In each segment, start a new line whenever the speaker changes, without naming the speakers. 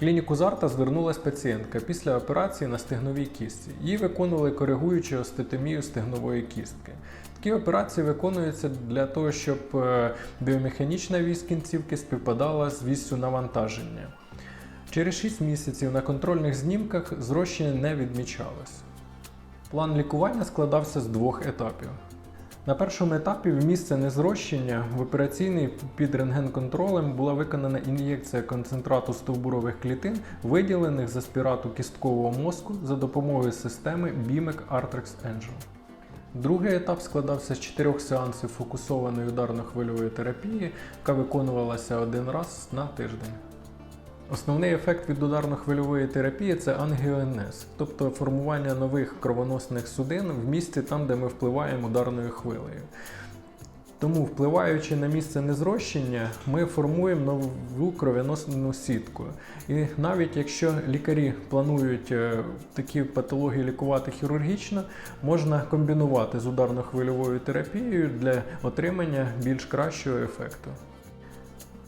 клініку Зарта звернулась пацієнтка після операції на стегновій кістці. Їй виконували коригуючу остеотомію стегнової кістки. Такі операції виконуються для того, щоб е, біомеханічна вісь кінцівки співпадала з віссю навантаження. Через 6 місяців на контрольних знімках зрощення не відмічалось. План лікування складався з двох етапів. На першому етапі в місце незрощення в операційний під рентген-контролем була виконана ін'єкція концентрату стовбурових клітин, виділених з аспірату кісткового мозку за допомогою системи BIMEC Artrex Angel. Другий етап складався з чотирьох сеансів фокусованої ударно-хвильової терапії, яка виконувалася один раз на тиждень. Основний ефект від ударно-хвильової терапії це ангіогенез, тобто формування нових кровоносних судин в місці там, де ми впливаємо ударною хвилею. Тому, впливаючи на місце незрощення, ми формуємо нову кровоносну сітку. І навіть якщо лікарі планують е, такі патології лікувати хірургічно, можна комбінувати з ударно-хвильовою терапією для отримання більш кращого ефекту.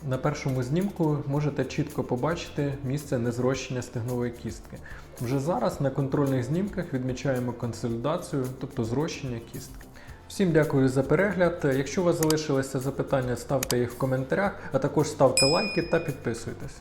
На першому знімку можете чітко побачити місце незрощення стегнової кістки. Вже зараз на контрольних знімках відмічаємо консолідацію, тобто зрощення кістки. Всім дякую за перегляд. Якщо у вас залишилися запитання, ставте їх в коментарях, а також ставте лайки та підписуйтесь.